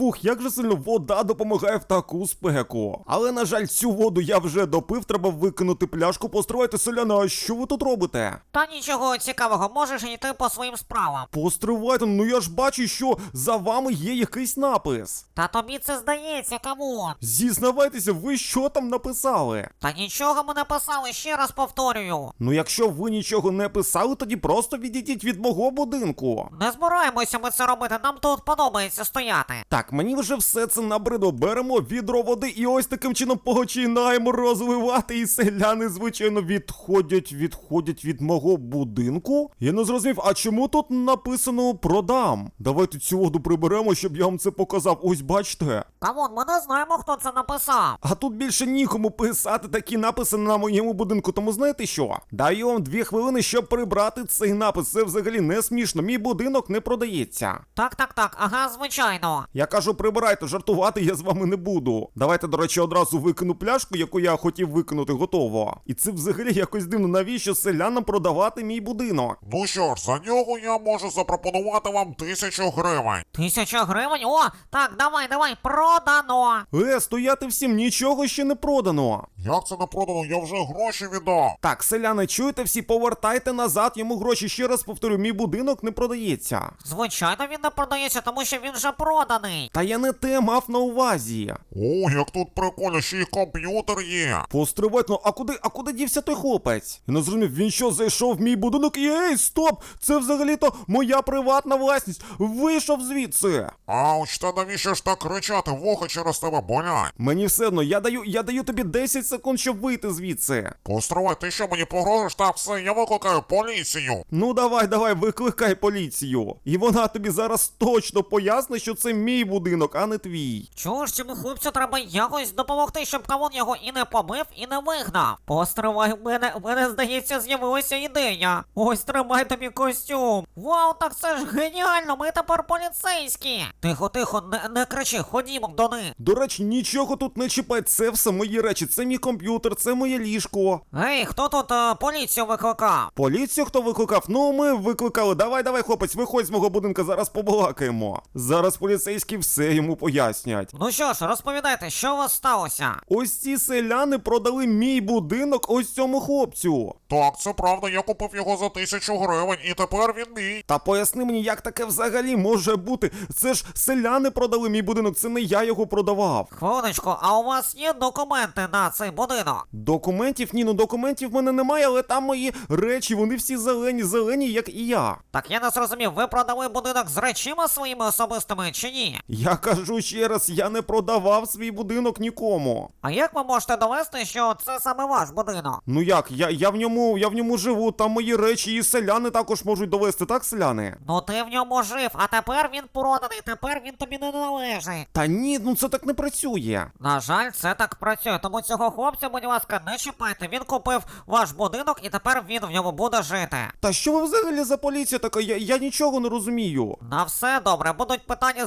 Фух, як же сильно вода допомагає в таку спеку. Але, на жаль, цю воду я вже допив, треба викинути пляшку. Постривайте, селяни, а що ви тут робите? Та нічого цікавого, можеш йти по своїм справам. Постривайте, ну я ж бачу, що за вами є якийсь напис. Та тобі це здається, кому? Зізнавайтеся, ви що там написали? Та нічого ми не писали, ще раз повторюю. Ну, якщо ви нічого не писали, тоді просто відійдіть від мого будинку. Не збираємося ми це робити, нам тут подобається стояти. Так, мені вже все це набридло. Беремо відро води і ось таким чином починаємо розливати. І селяни, звичайно, відходять, відходять від мого будинку. Я не зрозумів, а чому тут написано продам? Давайте цю воду приберемо, щоб я вам це показав. Ось бачите. Камон, ми не знаємо, хто це написав. А тут більше нікому писати такі написи на моєму будинку. Тому знаєте що? Даю вам дві хвилини, щоб прибрати цей напис. Це взагалі не смішно. Мій будинок не продається. Так, так, так, ага, звичайно. Я кажу, прибирайте, жартувати я з вами не буду. Давайте, до речі, одразу викину пляшку, яку я хотів викинути, готово. І це взагалі якось дивно, навіщо селянам продавати мій будинок? Ну що ж, за нього я можу запропонувати вам тисячу гривень. Тисяча гривень? О, так, давай, давай, продано. Е, стояти всім, нічого ще не продано. Як це не продано? Я вже гроші віддав. Так, селяни, чуєте всі, повертайте назад йому гроші. Ще раз повторю, мій будинок не продається. Звичайно, він не продається, тому що він вже проданий. Та я не те мав на увазі. О, як тут прикольно, ще й комп'ютер є. Постривайте, ну а куди, а куди дівся той хлопець? Я не зрозумів, він що зайшов в мій будинок і ей, стоп! Це взагалі-то моя приватна власність. Вийшов звідси. Ауч, та навіщо ж так кричати? Вуха через тебе болять. Мені все одно, я даю, я даю тобі 10 секунд, щоб вийти звідси. Постривай, ти що мені погрожуєш? Так, все, я викликаю поліцію. Ну давай, давай, викликай поліцію. І вона тобі зараз точно пояснить, що це мій будинок, а не твій. Чого ж цьому хлопцю треба якось допомогти, щоб камон його і не побив, і не вигнав? Постривай, в мене, в мене здається, з'явилася ідея. Ось тримай тобі костюм. Вау, так це ж геніально, ми тепер поліцейські. Тихо, тихо, не, не кричи, ходімо до них. До речі, нічого тут не чіпай, це все мої речі, це мій комп'ютер, це моє ліжко. Ей, хто тут е, поліцію викликав? Поліцію хто викликав? Ну, ми викликали. Давай, давай, хлопець, виходь з мого будинку, зараз побалакаємо. Зараз поліцейські все йому пояснять. Ну що ж, розповідайте, що у вас сталося? Ось ці селяни продали мій будинок ось цьому хлопцю. Так, це правда, я купив його за тисячу гривень, і тепер він мій. Та поясни мені, як таке взагалі може бути? Це ж селяни продали мій будинок, це не я його продавав. Хвилиночку, а у вас є документи на цей будинок? Документів, ні, ну документів в мене немає, але там мої речі, вони всі зелені, зелені, як і я. Так я не зрозумів, ви продали будинок з речима своїми особистими чи ні? Я кажу ще раз, я не продавав свій будинок нікому. А як ви можете довести, що це саме ваш будинок? Ну як, я, я в ньому, я в ньому живу, там мої речі, і селяни також можуть довести, так, селяни? Ну ти в ньому жив, а тепер він проданий, тепер він тобі не належить. Та ні, ну це так не працює. На жаль, це так працює, тому цього хлопця, будь ласка, не чіпайте. Він купив ваш будинок і тепер він в ньому буде жити. Та що ви взагалі за поліція така? Я, я нічого не розумію. На все добре, будуть питання,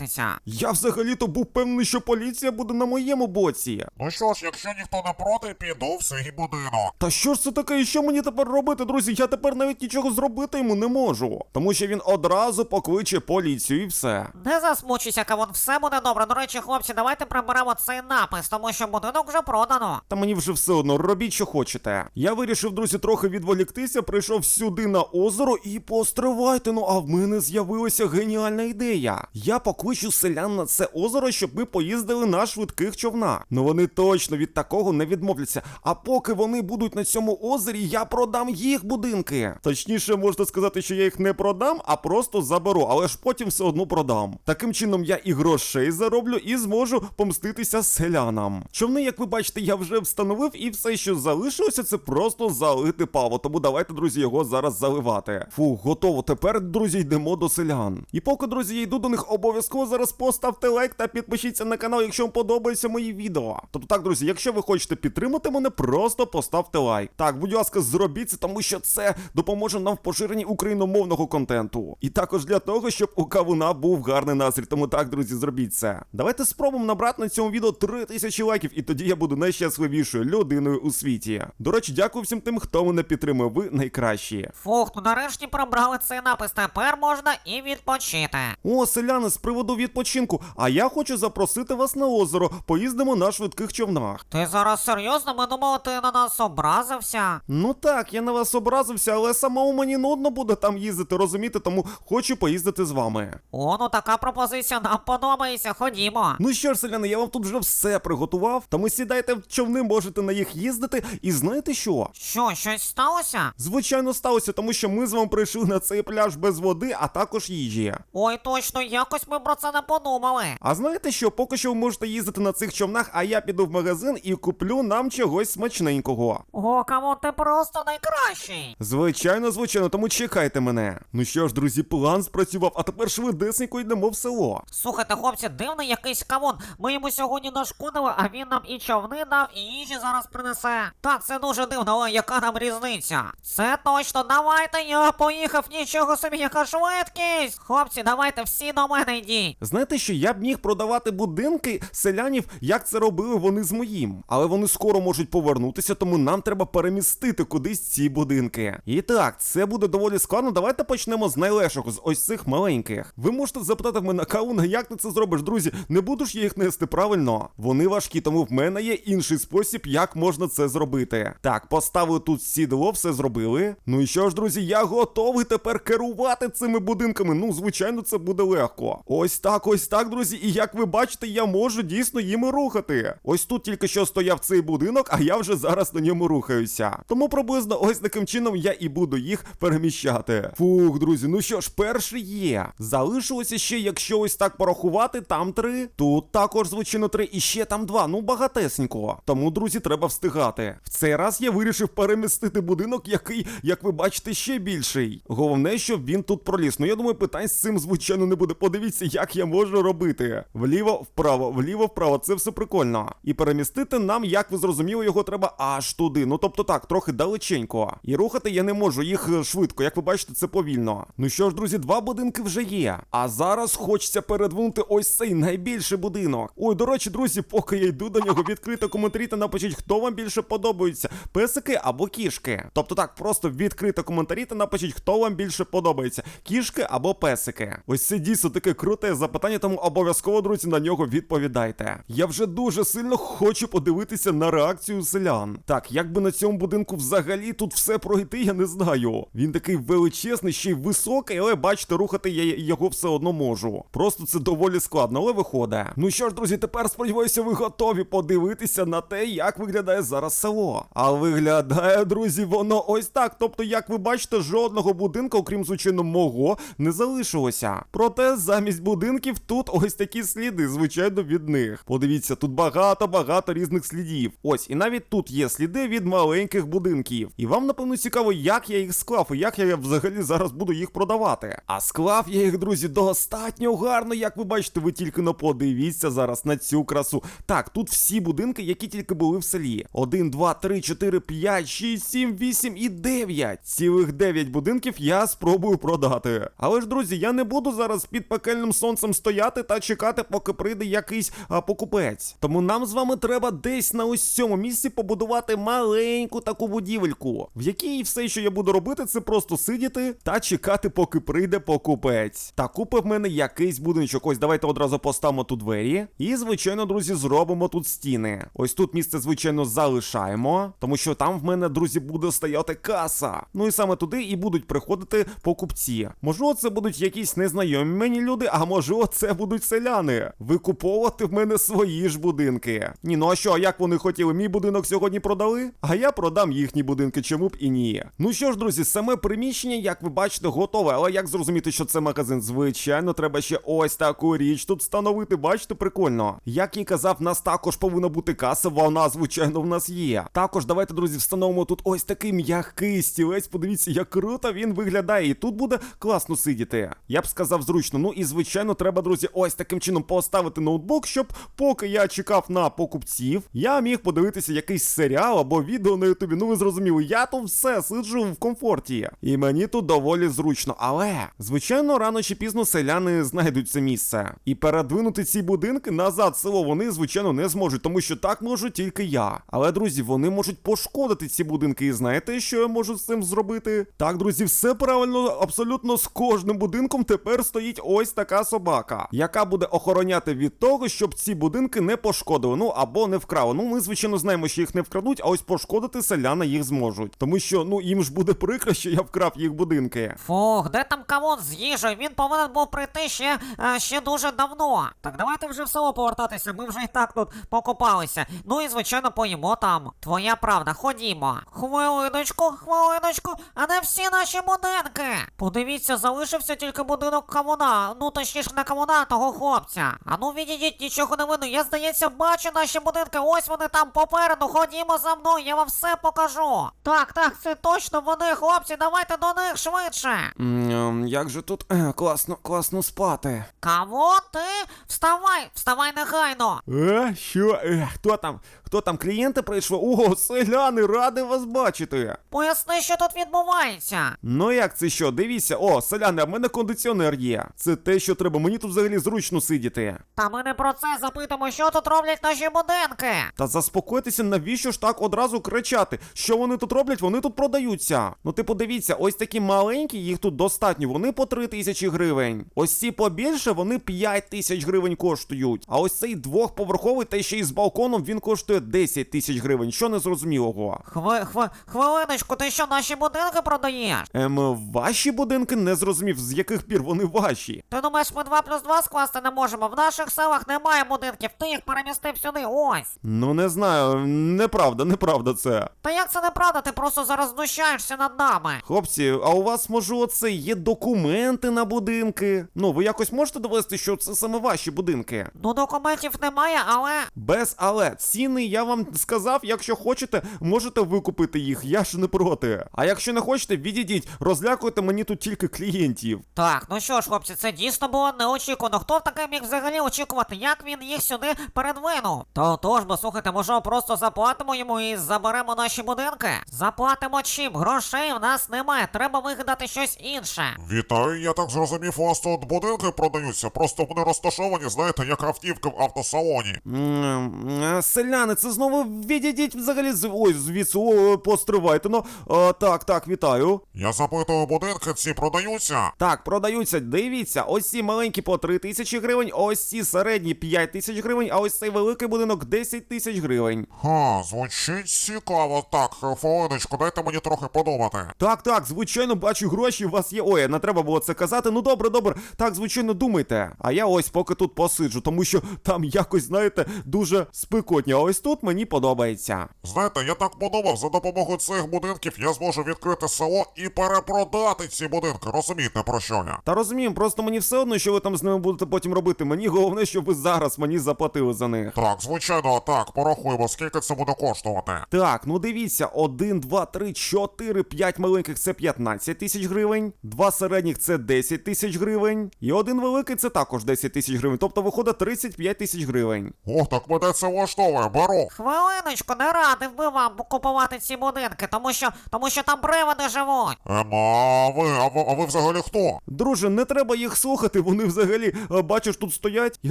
звертайтеся. Я взагалі-то був певний, що поліція буде на моєму боці. Ну що ж, якщо ніхто не проти, піду в свій будинок. Та що ж це таке, і що мені тепер робити, друзі? Я тепер навіть нічого зробити йому не можу. Тому що він одразу покличе поліцію і все. Не засмучуйся, кавон, все буде добре. До речі, хлопці, давайте приберемо цей напис, тому що будинок вже продано. Та мені вже все одно, робіть, що хочете. Я вирішив, друзі, трохи відволіктися, прийшов сюди на озеро і постривайте. Ну, а в мене з'явилася геніальна ідея. Я покличу селян на це озеро, щоб ми поїздили на швидких човнах. Ну вони точно від такого не відмовляться. А поки вони будуть на цьому озері, я продам їх будинки. Точніше, можна сказати, що я їх не продам, а просто заберу, але ж потім все одно продам. Таким чином я і грошей зароблю, і зможу помститися селянам. Човни, як ви бачите, я вже встановив, і все, що залишилося, це просто залити паво. Тому давайте, друзі, його зараз заливати. Фу, готово. Тепер, друзі, йдемо до селян. І поки, друзі, я йду до них, обов'язково зараз поставте лайк та підпишіться на канал, якщо вам подобається мої відео. Тобто так, друзі, якщо ви хочете підтримати мене, просто поставте лайк. Так, будь ласка, зробіть це, тому що це допоможе нам в поширенні україномовного контенту. І також для того, щоб у кавуна був гарний настрій. Тому так, друзі, зробіть це. Давайте спробуємо набрати на цьому відео 3000 лайків, і тоді я буду найщасливішою людиною у світі. До речі, дякую всім тим, хто мене підтримує. Ви найкращі. Фух, ну нарешті пробрали цей напис, тепер можна і відпочити. О, селяни, з приводу приводу відпочинку. А я хочу запросити вас на озеро. Поїздимо на швидких човнах. Ти зараз серйозно? Ми думали, ти на нас образився. Ну так, я на вас образився, але самому мені нудно буде там їздити, розумієте, тому хочу поїздити з вами. О, ну така пропозиція нам подобається, ходімо. Ну що ж, селяни, я вам тут вже все приготував. Тому сідайте в човни, можете на їх їздити. І знаєте що? Що, щось сталося? Звичайно, сталося, тому що ми з вами прийшли на цей пляж без води, а також їжі. Ой, точно, якось ми про це не подумали. А знаєте що, поки що ви можете їздити на цих човнах, а я піду в магазин і куплю нам чогось смачненького. О, камон, ти просто найкращий. Звичайно, звичайно, тому чекайте мене. Ну що ж, друзі, план спрацював, а тепер швидесенько йдемо в село. Слухайте, хлопці, дивний якийсь камон. Ми йому сьогодні нашкодили, а він нам і човни дав, і їжі зараз принесе. Так, це дуже дивно, але яка нам різниця? Це точно, давайте, я поїхав, нічого собі, яка швидкість. Хлопці, давайте всі до мене йдіть. Знаєте, що я б міг продавати будинки селянів, як це робили вони з моїм. Але вони скоро можуть повернутися, тому нам треба перемістити кудись ці будинки. І так, це буде доволі складно. Давайте почнемо з найлегшого, з ось цих маленьких. Ви можете запитати в мене Кауна, як ти це зробиш, друзі? Не будеш я їх нести правильно? Вони важкі, тому в мене є інший спосіб, як можна це зробити. Так, поставили тут сідло, все зробили. Ну і що ж, друзі, я готовий тепер керувати цими будинками. Ну, звичайно, це буде легко. Ось так, ось так, друзі. І як ви бачите, я можу дійсно їми рухати. Ось тут тільки що стояв цей будинок, а я вже зараз на ньому рухаюся. Тому приблизно ось таким чином я і буду їх переміщати. Фух, друзі, ну що ж, перший є. Залишилося ще, якщо ось так порахувати, там три. Тут також, звичайно, три, і ще там два. Ну, багатесенько. Тому, друзі, треба встигати. В цей раз я вирішив перемістити будинок, який, як ви бачите, ще більший. Головне, щоб він тут проліз. Ну я думаю, питань з цим, звичайно, не буде. Подивіться, як я можу робити. Вліво, вправо, вліво, вправо. Це все прикольно. І перемістити нам, як ви зрозуміли, його треба аж туди. Ну тобто так, трохи далеченько. І рухати я не можу їх е, швидко. Як ви бачите, це повільно. Ну що ж, друзі, два будинки вже є. А зараз хочеться передвинути ось цей найбільший будинок. Ой, до речі, друзі, поки я йду до нього, відкрито коментарі та напишіть, хто вам більше подобається: песики або кішки. Тобто так, просто відкрито коментарі та напишіть, хто вам більше подобається: кішки або песики. Ось це дійсно таке круте запитання, тому обов'язково, друзі, на нього відповідайте. Я вже дуже сильно хочу подивитися на реакцію селян. Так, як би на цьому будинку взагалі тут все пройти, я не знаю. Він такий величезний, ще й високий, але бачите, рухати я його все одно можу. Просто це доволі складно, але виходить. Ну що ж, друзі, тепер сподіваюся, ви готові подивитися на те, як виглядає зараз село. А виглядає, друзі, воно ось так. Тобто, як ви бачите, жодного будинку, окрім звичайно, мого, не залишилося. Проте замість будинків тут ось такі сліди, звичайно, від них. Подивіться, тут багато-багато різних слідів. Ось, і навіть тут є сліди від маленьких будинків. І вам, напевно, цікаво, як я їх склав і як я взагалі зараз буду їх продавати. А склав я їх, друзі, достатньо гарно, як ви бачите, ви тільки но подивіться зараз на цю красу. Так, тут всі будинки, які тільки були в селі. 1, 2, 3, 4, 5, 6, 7, 8 і 9. Цілих 9 будинків я спробую продати. Але ж, друзі, я не буду зараз під пекельним сонцем стояти та чекати, поки прийде якийсь покупець. Тому нам з вами треба десь на ось цьому місці побудувати маленьку таку будівельку, в якій все, що я буду робити, це просто сидіти та чекати, поки прийде покупець. Та купив в мене якийсь будиночок. Ось давайте одразу поставимо тут двері. І, звичайно, друзі, зробимо тут стіни. Ось тут місце, звичайно, залишаємо, тому що там в мене, друзі, буде стояти каса. Ну і саме туди і будуть приходити покупці. Можливо, це будуть якісь незнайомі мені люди, а можливо, це будуть селяни. Викуповувати в мене свої ж будинки. Ні, ну а що, як вони хотіли? Мій будинок сьогодні продали? А я продам їхні будинки, чому б і ні. Ну що ж, друзі, саме приміщення, як ви бачите, готове. Але як зрозуміти, що це магазин? Звичайно, треба ще ось таку річ тут встановити. Бачите, прикольно. Як і казав, в нас також повинна бути каса, вона, звичайно, в нас є. Також давайте, друзі, встановимо тут ось такий м'який стілець. Подивіться, як круто він виглядає. І тут буде класно сидіти. Я б сказав зручно. Ну і звичайно, треба, друзі, ось таким чином поставити ноутбук, щоб поки я чекав на покупців, я міг подивитися якийсь серіал або відео на Ютубі. Ну ви зрозуміли, я тут все сиджу в комфорті. І мені тут доволі зручно. Але, звичайно, рано чи пізно селяни знайдуть це місце. І передвинути ці будинки назад село вони, звичайно, не зможуть, тому що так можу тільки я. Але, друзі, вони можуть пошкодити ці будинки. І знаєте, що я можу з цим зробити? Так, друзі, все правильно, абсолютно з кожним будинком тепер стоїть ось така собака, яка буде охороняти від того, щоб ці будинки не пошкодили, ну або не вкрали. Ну ми звичайно знаємо, що їх не вкрадуть, а ось пошкодити селяна їх зможуть. Тому що ну їм ж буде прикро, що я вкрав їх будинки. Фух, де там кавун з їжею? Він повинен був прийти ще, е, ще дуже давно. Так давайте вже в село повертатися, ми вже і так тут покопалися. Ну і звичайно поїмо там. Твоя правда, ходімо. Хвилиночку, хвилиночку, а де всі наші будинки? Подивіться, залишився тільки будинок кавуна. Ну точніше не кавуна, а того хлопця. А ну відійдіть, нічого не видно. Я здається, бачу наші будинки. Ось вони там попереду. Ходімо за мною, я вам все покажу. Так, так, це точно вони, хлопці, давайте до них швидше. М, ем, Як же тут е, класно, класно спати. Кого ти? Вставай, вставай негайно. Е, що? Е, хто там? Хто там? Клієнти прийшли? О, селяни, радий вас бачити. Поясни, що тут відбувається. Ну як це що? Дивіться, о, селяни, а в мене кондиціонер є. Це те, що треба. Мені тут взагалі зручно сидіти. Та ми не про це запитуємо, що тут роблять наші будинки. Та заспокойтеся, навіщо ж так одразу кричати? Що вони тут роблять? Вони тут продаються. Ну ти подивіться, ось такі маленькі, їх тут достатньо, вони по 3 тисячі гривень. Ось ці побільше, вони 5 тисяч гривень коштують. А ось цей двохповерховий, та ще й з балконом, він коштує 10 тисяч гривень. Що незрозумілого? Хви, хви, хвилиночку, ти що наші будинки продаєш? Ем, ваші будинки не зрозумів, з яких пір вони ваші. Ти думаєш, ми 2 плюс 2 скласти не можемо? В наших селах немає будинків, ти їх перемістив сюди, ось. Ну не знаю, неправда, неправда це. Та як це неправда, ти просто зараз знущаєшся над нами. Хлопці, а у вас може оце є документи на будинки? Ну, ви якось можете довести, що це саме ваші будинки? Ну, документів немає, але. Без але ціни я вам сказав, якщо хочете, можете викупити їх, я ж не проти. А якщо не хочете, відійдіть, розлякуйте мені тут тільки клієнтів. Так, ну що ж, хлопці, це дійсно було неочікувано. Хто таке міг взагалі очікувати, як він їх сюди передвинув? То тож, бо слухайте, може просто заплатимо йому і заберемо наші будинки? Заплатимо чим? Грошей в нас немає, треба вигадати щось інше. Вітаю, я так зрозумів, у вас тут будинки продаються, просто вони розташовані, знаєте, як автівки в автосалоні. Е, Селяни, це знову відійдіть взагалі з ой, звідси, о, постривайте. Ну, Е, так, так, вітаю. Я запитую, будинки ці продаються? Так, продаються, дивіться, ось ці маленькі по 3 тисячі гривень, ось ці середні 5 тисяч гривень, а ось цей великий будинок 10 тисяч гривень. Ха, звучить цікаво. Так, хвилиночку, дайте мені трохи подумати. Так, так, звичайно, бачу гроші, у вас є. Ой, не треба було це казати. Ну добре, добре. Так, звичайно, думайте. А я ось поки тут посиджу, тому що там якось, знаєте, дуже спекотні. А ось тут мені подобається. Знаєте, я так подумав, за допомогою цих будинків я зможу відкрити село і перепродати ці будинки. Розумієте про що я? Та розуміємо, просто мені все одно, що ви там з ними будете потім робити. Мені головне, щоб ви зараз мені заплатили за них. Так, звичайно, так, порахуємо, скільки це буде коштувати. Так, ну дивіться, 1, 2, 3, 4, 5 маленьких це 15 тисяч гривень, два середніх це 10 тисяч гривень, і один великий це також 10 тисяч гривень, тобто виходить 35 тисяч гривень. О, так мене це влаштовує, беру. Хвилиночку, не радив би вам купувати ці будинки, тому що тому що там приводи живуть. Ем, а ви, а ви, а ви взагалі хто? Друже, не треба їх слухати, вони взагалі, е, бачиш, тут стоять і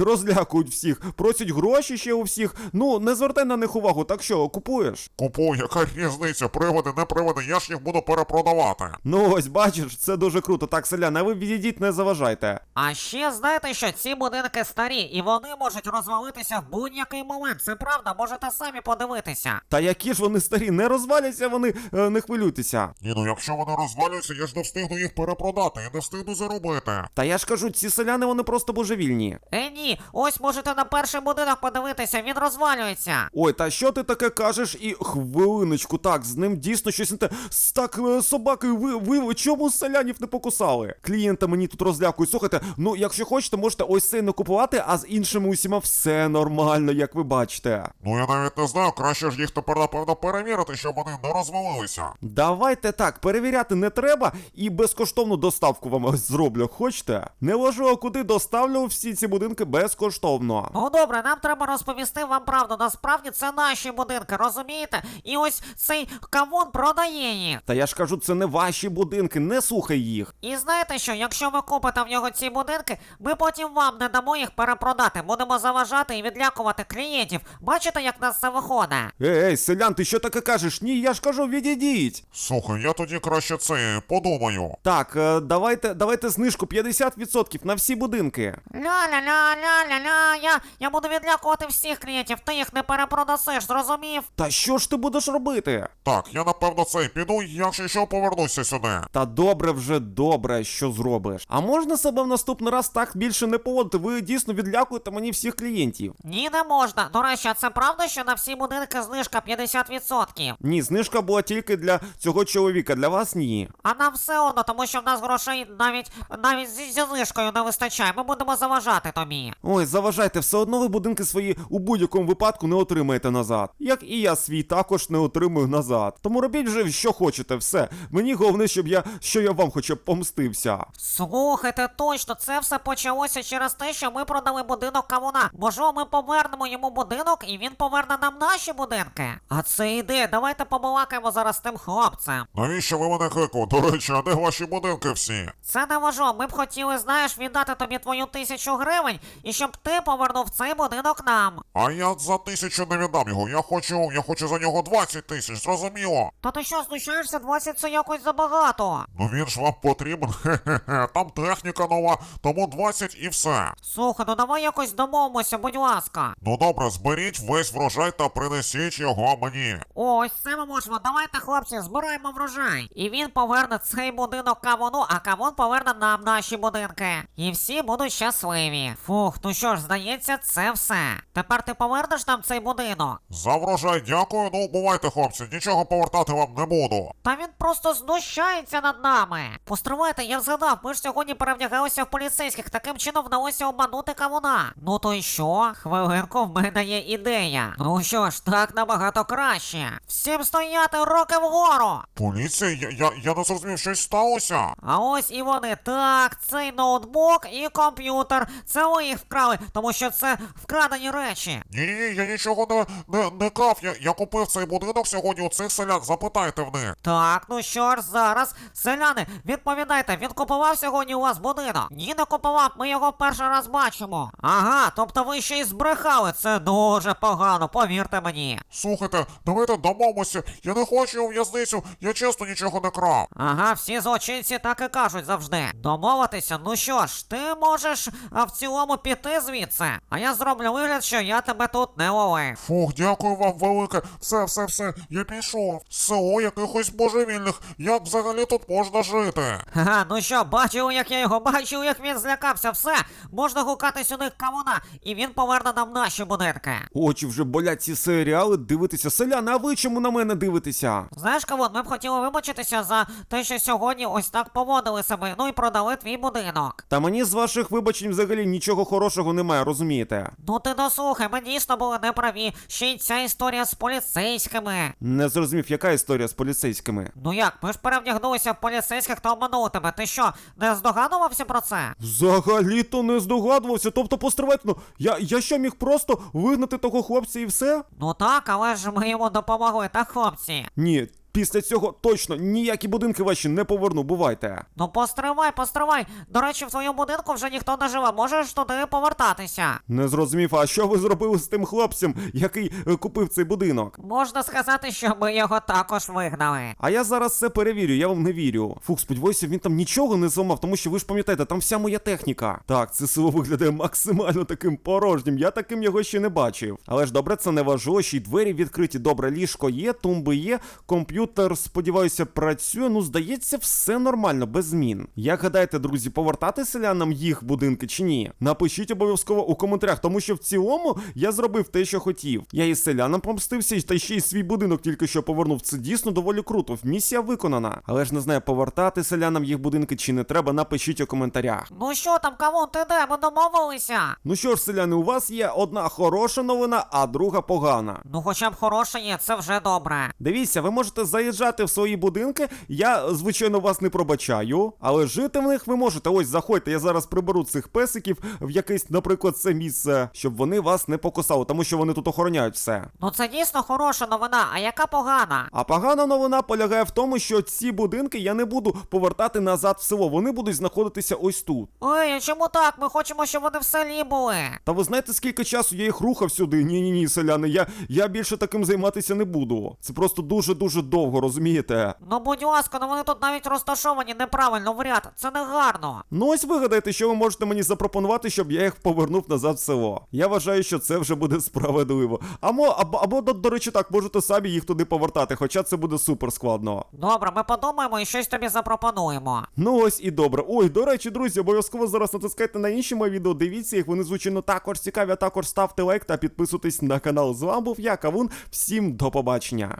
розлякують всіх, просять гроші ще у всіх. Ну, не звертай на них увагу, так що, купуєш? Купуй, яка різниця, приводи, не приводи, я ж їх буду перепродавати. Ну ось, бачиш, це дуже круто. Так, селяни, а ви відійдіть, не заважайте. А ще знаєте, що ці будинки старі, і вони можуть розвалитися в будь-який момент. Це правда, можете самі подивитися. Та які ж вони старі, не розваляться вони, е, не хвилюйтеся. Ні, ну якщо вони розвалюються, я ж не встигну їх перепродати і не встигну заробити. Та я ж кажу, ці селяни вони просто божевільні. Е, ні, ось можете на перший будинок подивитися, він розвалюється. Ой, та що ти таке кажеш? І хвилиночку, так, з ним дійсно щось не те. З так е, собакою ви, ви, ви чому селянів не покусали? Клієнта мені тут розлякують. Слухайте, ну якщо хочете, можете ось цей не купувати, а з іншими усіма все нормально, як ви бачите. Ну я навіть не знаю, краще ж їх тепер напевно перевірити, щоб вони не розвалилися. Давайте так, перевіряти не треба і безкоштовну доставку вам зроблю. Хочете? Не ложу, куди доставлю всі ці будинки безкоштовно. Ну добре, нам треба розповісти вам правду. Насправді це наші будинки, розумієте? І ось цей кавун продає їх. Та я ж кажу, це не ваші будинки, не слухай їх. І знаєте що, якщо ви купите в нього ці будинки, ми потім вам не дамо їх перепродати. Будемо заважати і відлякувати клієнтів. Бачите, як нас це виходить? Ей, ей, селян, ти що таке кажеш? Ні, я ж кажу, відійдіть. Слухай, я тоді краще це подумаю. Так, е, давайте, давайте знижку 50% на всі будинки. Ля-ля-ля-ля-ля-ля, я, я буду відлякувати всіх клієнтів, ти їх не перепродасиш, зрозумів? Та що ж ти будеш робити? Так, я напевно цей піду, якщо що повернуся сюди. Та добре вже добре, що зробиш. А можна себе в наступний раз так більше не поводити? Ви дійсно відлякуєте мені всіх клієнтів. Ні, не можна. До речі, а це правда, що на всі будинки знижка 50%? Ні, знижка була тільки для цього чоловіка, для вас ні. А нам все одно, тому що в нас грошей навіть навіть зі, зі знижкою не вистачає. Ми будемо заважати тобі. Ой, заважайте, все одно ви будинки свої у будь-якому випадку не отримаєте назад. Як і я свій також не отримую назад. Тому робіть вже що хочете, все. Мені головне, щоб я що я вам хоча б помстився. Слухайте, точно, це все почалося через те, що ми продали будинок кавуна. Можливо, ми повернемо йому будинок, і він поверне нам наші будинки. А це ідея, давайте побалакаємо зараз з тим хлопцем. Навіщо ви мене кликали? До речі, а де ваші будинки всі? Це не важливо, ми б хотіли, знаєш, віддати тобі твою тисячу гривень, і щоб ти повернув цей будинок нам. А я за тисячу не віддам його. Я хочу, я хочу за нього 20 тисяч, зрозуміло. Та ти що, знущаєшся, 20 це якось забагато. Ну він ж вам потрібен. Хе-хе-хе. Там техніка нова, тому 20 і все. Слухай, ну давай якось домовимося, будь ласка. Ну добре, зберіть весь врожай та принесіть його мені. Ось це ми можемо. Давайте, хлопці, збираємо врожай. І він поверне цей будинок кавуну, а кавун поверне нам наші будинки. І всі будуть щасливі. Фух, ну що ж, здається, це все. Тепер ти повернеш нам цей будинок. За врожай дякую, ну бувайте, хлопці, нічого повертати вам не буду. Та він просто знущається над нами. Постривайте, я згадав, ми ж сьогодні перевдягалися в поліцейських, таким чином вдалося обманути кавуна. Ну то й що? Хвилинку, в мене є ідея. Ну що ж, так набагато краще. Всім стояти руки вгору. Поліція, я, я, я не зрозумів, щось сталося. А ось і вони. Так, цей ноутбук і комп'ютер. Це ви їх вкрали, тому що це вкрадені речі. Ні, ні, я нічого не, не, не крав. Я, я купив цей будинок сьогодні у цих селян, запитайте в них. Так, ну що ж, зараз, селяни, відповідайте, він купував сьогодні у вас будинок? Ні, не купував, ми його перший раз бачимо. Ага, тобто ви ще й збрехали, це дуже погано, повірте мені. Слухайте, давайте домовимося. Я не хочу у в'язницю, я чесно нічого не крав. Ага, всі злочинці так і кажуть завжди. Домовитися, ну що ж, ти можеш а, в цілому піти звідси, а я зроблю вигляд, що я тебе тут не ловив. Фух, дякую вам велике. Все, все, все, я пішов. Село якихось божевільних. Як взагалі тут можна жити? Ага, ну що, бачив, як я його бачив, як він злякався, все, можна гукати сюди кавуна, і він поверне нам наші будинки. Очі вже болять ці серіали дивитися. Селяни, а ви чому на мене дивитеся? Знаєш, кавун, ми б хотіли вибачитися за те, що сьогодні ось так поводили себе, ну і продали твій будинок. Та мені з ваших вибачень взагалі нічого хорошого немає, розумієте? Ну ти дослухай, ми дійсно були неправі. Ще й ця історія з поліцейськими. Не зрозумів, яка історія з поліцейськими. Ну як, ми ж перевдягнулися в поліцейських та обманули тебе. Ти що, не здогадувався про це? Взагалі-то не здогадувався. Тобто, постривайте, ну, я, я що міг просто вигнати того хлопця і все? Ну так, але ж ми йому допомогли, так, хлопці? Ні, після цього точно ніякі будинки ваші не поверну, бувайте. Ну постривай, постривай. До речі, в твоєму будинку вже ніхто не живе, можеш туди повертатися. Не зрозумів, а що ви зробили з тим хлопцем, який е, купив цей будинок? Можна сказати, що ми його також вигнали. А я зараз все перевірю, я вам не вірю. Фух, сподіваюся, він там нічого не зламав, тому що ви ж пам'ятаєте, там вся моя техніка. Так, це село виглядає максимально таким порожнім. Я таким його ще не бачив. Але ж добре, це не важливо, ще й двері відкриті. Добре, ліжко є, тумби є, комп'ютер, сподіваюся, працює. Ну, здається, все нормально, без змін. Як гадаєте, друзі, повертати селянам їх будинки чи ні? Напишіть обов'язково у коментарях, тому що в цілому я зробив те, що хотів. Я і селянам помстився, та ще й свій будинок тільки що повернув. Це дійсно доволі круто. Місія виконана. Але ж не знаю, повертати селянам їх будинки чи не треба, напишіть у коментарях. Ну що там, кавун, ти де? Ми домовилися. Ну що ж, селяни, у вас є одна хороша новина, а друга погана. Ну, хоча б хороше є, це вже добре. Дивіться, ви можете заїжджати в свої будинки. Я, звичайно, вас не пробачаю, але жити в них ви можете. Ось заходьте, я зараз приберу цих песиків в якесь, наприклад, це місце, щоб вони вас не покусали, тому що вони тут охороняють все. Ну це дійсно хороша новина, а яка погана? А погана новина полягає в тому, що ці будинки я не буду повертати назад в село. Вони будуть знаходитися ось тут. Ой, а чому так? Ми хочемо, щоб вони в селі були. Та ви знаєте, скільки часу я їх рухав сюди? Ні, ні, ні, селяни. Я, я більше таким займатися не буду. Це просто дуже дуже довго. Довго, розумієте? Ну будь ласка, ну вони тут навіть розташовані неправильно в ряд. Це не гарно. Ну ось вигадайте, що ви можете мені запропонувати, щоб я їх повернув назад в село. Я вважаю, що це вже буде справедливо. Або, або, або до, до речі, так, можете самі їх туди повертати, хоча це буде супер складно. Добре, ми подумаємо і щось тобі запропонуємо. Ну ось і добре. Ой, до речі, друзі, обов'язково зараз натискайте на інші мої відео. Дивіться їх, вони звичайно також цікаві. А також ставте лайк та підписуйтесь на канал. З вами був я, Кавун. Всім до побачення.